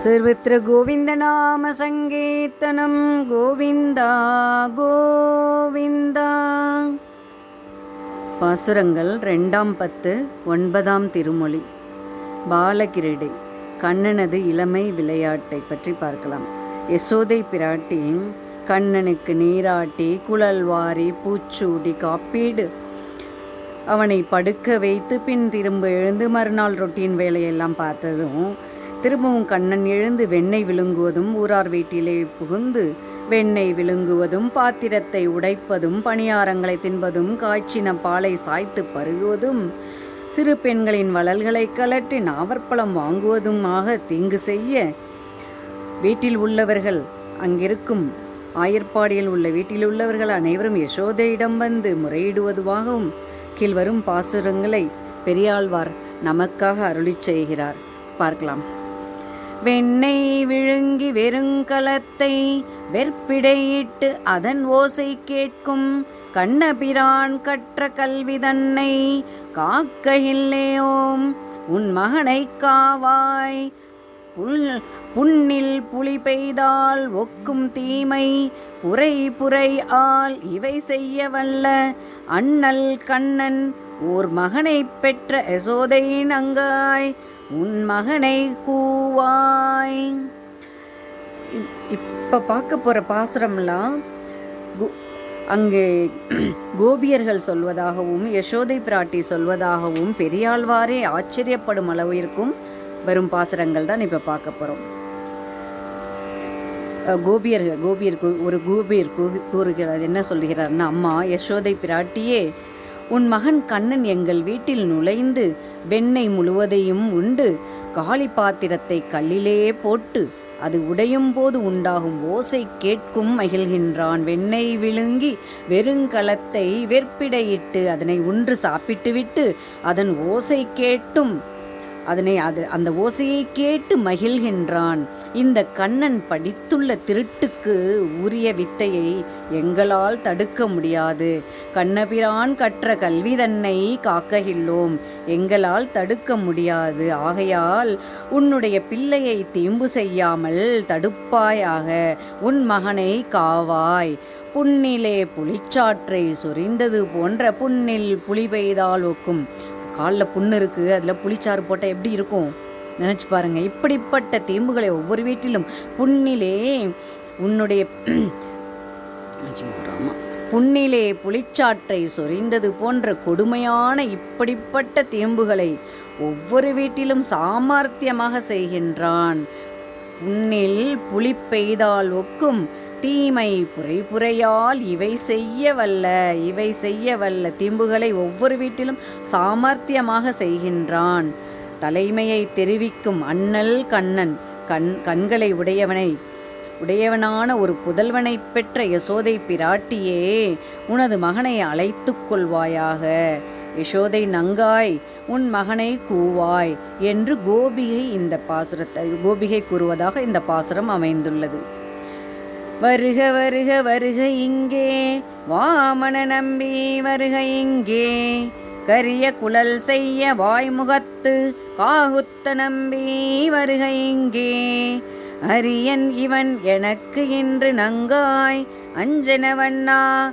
सर्वत्र गोविन्दनामसङ्कीर्तनं கோவிந்தா கோவிந்தா பாசுரங்கள் ரெண்டாம் பத்து ஒன்பதாம் திருமொழி பாலகிரீடை கண்ணனது இளமை விளையாட்டை பற்றி பார்க்கலாம் யசோதை பிராட்டி கண்ணனுக்கு நீராட்டி குழல் வாரி பூச்சூடி காப்பீடு அவனை படுக்க வைத்து பின் திரும்ப எழுந்து மறுநாள் ரொட்டீன் வேலையெல்லாம் பார்த்ததும் திரும்பவும் கண்ணன் எழுந்து வெண்ணெய் விழுங்குவதும் ஊரார் வீட்டிலே புகுந்து வெண்ணெய் விழுங்குவதும் பாத்திரத்தை உடைப்பதும் பணியாரங்களை தின்பதும் காய்ச்சின பாலை சாய்த்து பருகுவதும் சிறு பெண்களின் வளல்களை கலற்றி நாவற்பழம் வாங்குவதுமாக தீங்கு செய்ய வீட்டில் உள்ளவர்கள் அங்கிருக்கும் ஆயர்பாடியில் உள்ள வீட்டில் உள்ளவர்கள் அனைவரும் யசோதையிடம் வந்து முறையிடுவதுவாகவும் கீழ்வரும் பாசுரங்களை பெரியாழ்வார் நமக்காக அருளி செய்கிறார். பார்க்கலாம். வெண்ணெய் விழுங்கி வெறுங்கலத்தை வெற்பிடையிட்டு அதன் ஓசை கேட்கும் கண்ணபிரான் கற்ற கல்வி தன்னை காக்க இல்லையோம். உன் மகனை காவாய். புல் புண்ணில் புலி பெய்தால் ஒக்கும் தீமை புரை புரை ஆல் இவை செய்ய வல்ல. அண்ணல் கண்ணன் ஓர் மகனை பெற்ற யசோதை நங்காய் உன் மகனை கூவாய். இப்- பார்க்க போகிற பாசுரம்லாம் கு- அங்கே கோபியர்கள் சொல்வதாகவும் யசோதை பிராட்டி சொல்வதாகவும் பெரியாழ்வாரே ஆச்சரியப்படும் அளவிற்கும் வரும் பாசுரங்கள் தான் இப்போ பார்க்க போகிறோம் கோபியர்கள் கோபியர் ஒரு கோபியர் கூறுகிறார் என்ன சொல்கிறார்னா அம்மா யசோதை பிராட்டியே உன் மகன் கண்ணன் எங்கள் வீட்டில் நுழைந்து வெண்ணெய் முழுவதையும் உண்டு காளி பாத்திரத்தை கல்லிலே போட்டு அது உடையும் போது உண்டாகும் ஓசை கேட்கும் மகிழ்கின்றான். வெண்ணெய் விழுங்கி வெறுங்கலத்தை வெற்பிடையிட்டு அதனை உன்று சாப்பிட்டுவிட்டு அதன் ஓசை கேட்டும் அதனை அது அந்த ஓசையை கேட்டு மகிழ்கின்றான். இந்த கண்ணன் படித்துள்ள திருட்டுக்கு உரிய வித்தையை எங்களால் தடுக்க முடியாது. கண்ணபிரான் கற்ற கல்வி தன்னை காக்ககில்லோம் எங்களால் தடுக்க முடியாது. ஆகையால் உன்னுடைய பிள்ளையை தீம்பு செய்யாமல் தடுப்பாயாக. உன் மகனை காவாய். புண்ணிலே புலிச்சாற்றை சொரிந்தது போன்ற புண்ணில் புலி பெய்தால் ஒக்கும். காலில் புண்ணு இருக்கு அதில் புளிச்சாறு போட்டால் எப்படி இருக்கும் நினச்சி பாருங்க இப்படிப்பட்ட தேம்புகளை ஒவ்வொரு வீட்டிலும் புண்ணிலே உன்னுடைய ராமா. புண்ணிலே புளிச்சாற்றை சொரிந்தது போன்ற கொடுமையான இப்படிப்பட்ட தேம்புகளை ஒவ்வொரு வீட்டிலும் சாமர்த்தியமாக செய்கின்றான் புண்ணில் புலி பெய்தால் ஒக்கும் தீமை புரை புரையால் இவை செய்ய வல்ல இவை செய்ய வல்ல தீம்புகளை ஒவ்வொரு வீட்டிலும் சாமர்த்தியமாக செய்கின்றான். தலைமையை தெரிவிக்கும் அண்ணல் கண்ணன் கண் கண்களை உடையவனை. உடையவனான ஒரு புதல்வனை பெற்ற யசோதை பிராட்டியே உனது மகனை அழைத்துக் கொள்வாயாக. யசோதை நங்காய் உன் மகனை கூவாய் என்று கோபிகை இந்த பாசுரத்தை கோபிகை கூறுவதாக இந்த பாசுரம் அமைந்துள்ளது. வருக வருக வருக இங்கே வாமன நம்பி வருக இங்கே. கரிய குழல் செய்ய வாய்முகத்து காகுத்த நம்பி வருக இங்கே. அரியன் இவன் எனக்கு இன்று நங்காய் அஞ்சனவண்ணா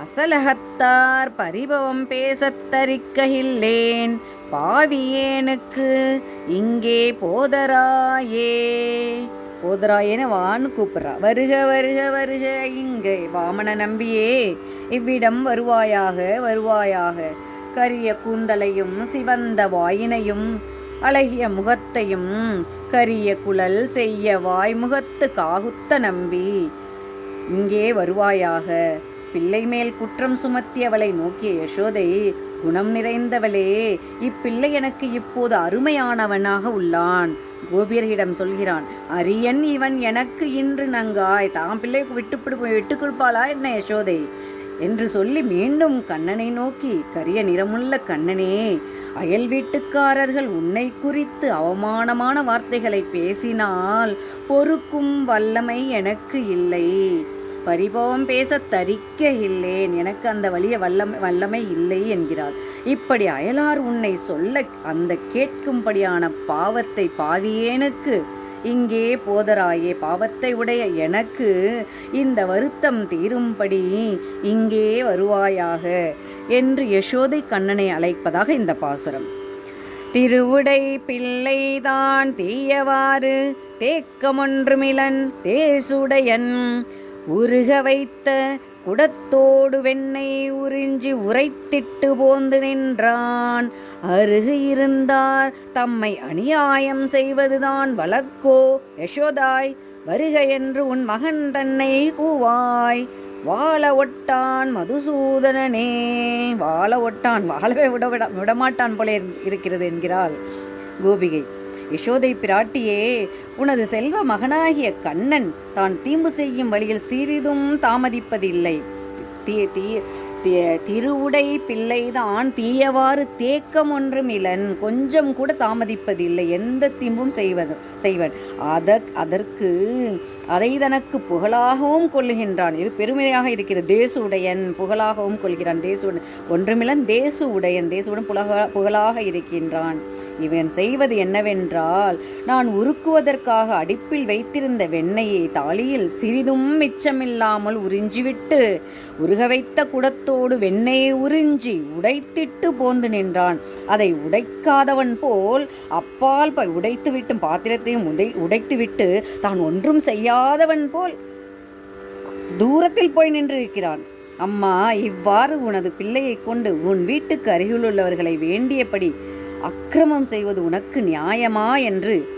அசலகத்தார் பரிபவம் பேசத்தரிக்கையில்லேன் பாவியேனுக்கு இங்கே போதராயே. போதராயேன்னு வான்னு கூப்பிட்றா. வருக வருக வருக இங்கே வாமன நம்பியே. இவ்விடம் வருவாயாக வருவாயாக. கரிய கூந்தலையும் சிவந்த வாயினையும் அழகிய முகத்தையும் கரிய குழல் செய்ய வாய்முகத்து காகுத்த நம்பி இங்கே வருவாயாக. பிள்ளை மேல் குற்றம் சுமத்தி அவளை நோக்கிய யசோதை குணம் நிறைந்தவளே இப்பிள்ளை எனக்கு இப்போது அருமையானவனாக உள்ளான். கோபியர்களிடம் சொல்கிறான் அரியன் இவன் எனக்கு இன்று நங்காய். தாம் பிள்ளைக்கு விட்டு விட்டு கொடுப்பாளா என்ன யசோதை? என்று சொல்லி மீண்டும் கண்ணனை நோக்கி கரிய நிறமுள்ள கண்ணனே அயல் வீட்டுக்காரர்கள் உன்னை குறித்து அவமானமான வார்த்தைகளை பேசினால் பொறுக்கும் வல்லமை எனக்கு இல்லை. பரிபவம் பேச தரிக்க இல்லேன் எனக்கு அந்த வழிய வல்லமை வல்லமை இல்லை என்கிறாள். இப்படி அயலார் உன்னை சொல்ல அந்த கேட்கும்படியான பாவத்தை பாவியேனுக்கு இங்கே போதராயே பாவத்தை உடைய எனக்கு இந்த வருத்தம் தீரும்படி இங்கே வருவாயாக என்று யசோதை கண்ணனை அழைப்பதாக இந்த பாசுரம். திருவுடை பிள்ளைதான் தீயவாறு தேக்கமொன்றுமிலன் தேசுடையன். உருக வைத்த குடத்தோடு வெண்ணெய் உறிஞ்சி உரைத்திட்டு போந்து நின்றான். அருகு இருந்தார் தம்மை அநியாயம் செய்வதுதான் வழக்கோ. யசோதாய் வருக என்று உன் மகன் தன்னை கூவாய். வாழ ஒட்டான் மதுசூதனனே. வாழ ஒட்டான் வாழவே விட விட விடமாட்டான் போல இருக்கிறது என்கிறாள் கோபிகை. யசோதை பிராட்டியே உனது செல்வ மகனாகிய கண்ணன் தான் தீம்பு செய்யும் வழியில் சிறிதும் தாமதிப்பதில்லை. தீ தீ திருவுடை பிள்ளைதான் தீயவாறு தேக்கம் ஒன்றும் இலன் கொஞ்சம் கூட தாமதிப்பதில்லை எந்த தீம்பும் செய்வது செய்வன். அத அதற்கு அதை தனக்கு புகழாகவும் கொள்ளுகின்றான். இது பெருமையாக இருக்கிறது. தேசு உடையன் புகழாகவும் கொள்கிறான். தேசு ஒன்றுமிலன் தேசு உடையன் தேசுடன் புலக புகழாக இருக்கின்றான். இவன் செய்வது என்னவென்றால் நான் உருக்குவதற்காக அடுப்பில் வைத்திருந்த வெண்ணெயை தாலியில் சிறிதும் மிச்சமில்லாமல் உறிஞ்சிவிட்டு உருக வைத்த குடத்தோடு வெண்ணெயை உறிஞ்சி உடைத்திட்டு போந்து நின்றான். அதை உடைக்காதவன் போல் அப்பால் ப- உடைத்துவிட்டு பாத்திரத்தையும் உடை உடைத்துவிட்டு தான் ஒன்றும் செய்யாதவன் போல் தூரத்தில் போய் நின்றிருக்கிறான். அம்மா இவ்வாறு உனது பிள்ளையை கொண்டு உன் வீட்டுக்கு அருகிலுள்ளவர்களை வேண்டியபடி அக்கிரமம் செய்வது உனக்கு நியாயமா என்று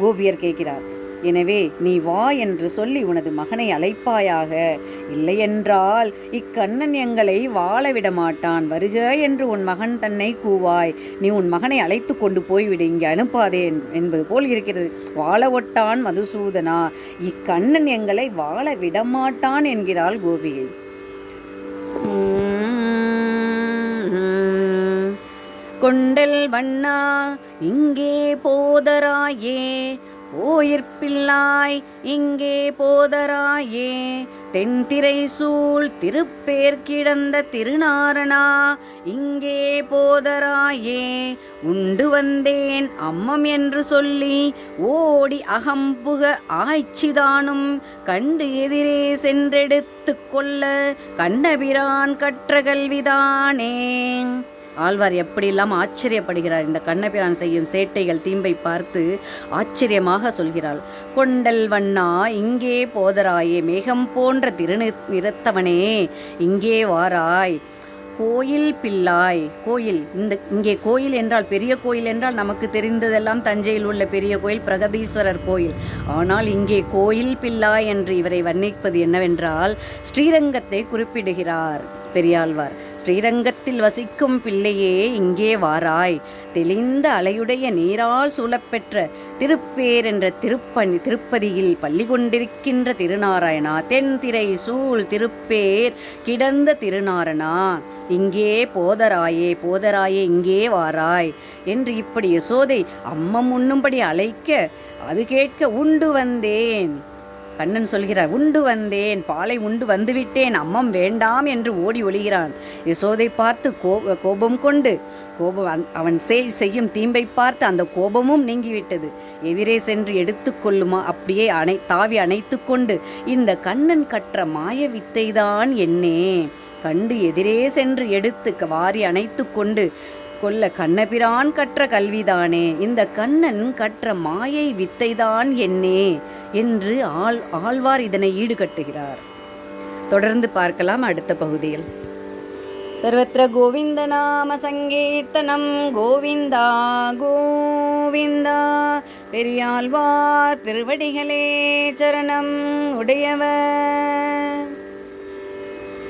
கோபியர் கேட்கிறார். எனவே நீ வா என்று சொல்லி உனது மகனை அழைப்பாயாக. இல்லையென்றால் இக்கண்ணன் எங்களை வாழவிட மாட்டான் வருக என்று உன் மகன் தன்னை கூவாய். நீ உன் மகனை அழைத்து கொண்டு போய்விடு. இங்கே அனுப்பாதே என்பது போல் இருக்கிறது. வாழ ஒட்டான் மதுசூதனா. இக்கண்ணன் எங்களை வாழ விடமாட்டான் என்கிறாள் கோபிகை. கொண்டல் வண்ணா இங்கே போதராயே. ஓயிற்பில்லாய் இங்கே போதராயே தென்திரை சூழ் திருப்பேர் கிடந்த திருநாரணா இங்கே போதராயே உண்டு வந்தேன் அம்மம் என்று சொல்லி ஓடி அகம்புக ஆய்ச்சிதானும் கண்டு எதிரே சென்றெடுத்து கொள்ள கண்ணபிரான் கற்ற கல்விதானே. ஆழ்வார் எப்படியெல்லாம் ஆச்சரியப்படுகிறார். இந்த கண்ணபிரான் செய்யும் சேட்டைகள் தீம்பை பார்த்து ஆச்சரியமாக சொல்கிறாள். கொண்டல் வண்ணா இங்கே போதராயே மேகம் போன்ற திருநி நிறத்தவனே இங்கே வாராய். கோயில் பிள்ளாய். கோயில் இந்த இங்கே கோயில் என்றால் பெரிய கோயில் என்றால் நமக்கு தெரிந்ததெல்லாம் தஞ்சையில் உள்ள பெரிய கோயில் பிரகதீஸ்வரர் கோயில். ஆனால் இங்கே கோயில் பிள்ளாய் என்று இவரை வர்ணிப்பது என்னவென்றால் ஸ்ரீரங்கத்தை குறிப்பிடுகிறார். பெரியாழ்வார். ஸ்ரீரங்கத்தில் வசிக்கும் பிள்ளையே இங்கே வாராய். தெளிந்த அலையுடைய நீரால் சூழப்பெற்ற திருப்பேர் என்ற திருப்பணி திருப்பதியில் பள்ளி கொண்டிருக்கின்ற திருநாராயணா தென்திரை சூழ் திருப்பேர் கிடந்த திருநாரணா இங்கே போதராயே போதராயே இங்கே வாராய் என்று இப்படி யசோதை அம்மம் உண்ணும்படி அழைக்க அது கேட்க உண்டு வந்தேன். கண்ணன் சொல்கிறார் உண்டு வந்தேன் பாலை உண்டு வந்துவிட்டேன் அம்மம் வேண்டாம் என்று ஓடி ஒளிகிறான். யசோதை பார்த்து கோ- கோபம் கொண்டு கோபம் அவன் செய்- செய்யும் தீம்பை பார்த்து அந்த கோபமும் நீங்கிவிட்டது. எதிரே சென்று எடுத்துக்கொள்ளுமா அப்படியே அணை தாவி அணைத்து கொண்டு இந்த கண்ணன் கற்ற மாய வித்தைதான் என்னே கண்டு எதிரே சென்று எடுத்து க- வாரி அணைத்து கொண்டு கொல்ல கண்ணபிரான் கற்ற கல்விதானே. இந்த கண்ணன் கற்ற மாயை வித்தைதான் என்னே என்று ஆள் ஆழ்வார் இதனை ஈடுகட்டுகிறார். தொடர்ந்து பார்க்கலாம் அடுத்த பகுதியில். சர்வத்திர கோவிந்த நாம சங்கீர்த்தனம் கோவிந்தா கோவிந்தா. பெரியாழ்வார் திருவடிகளே சரணம் உடையவர்.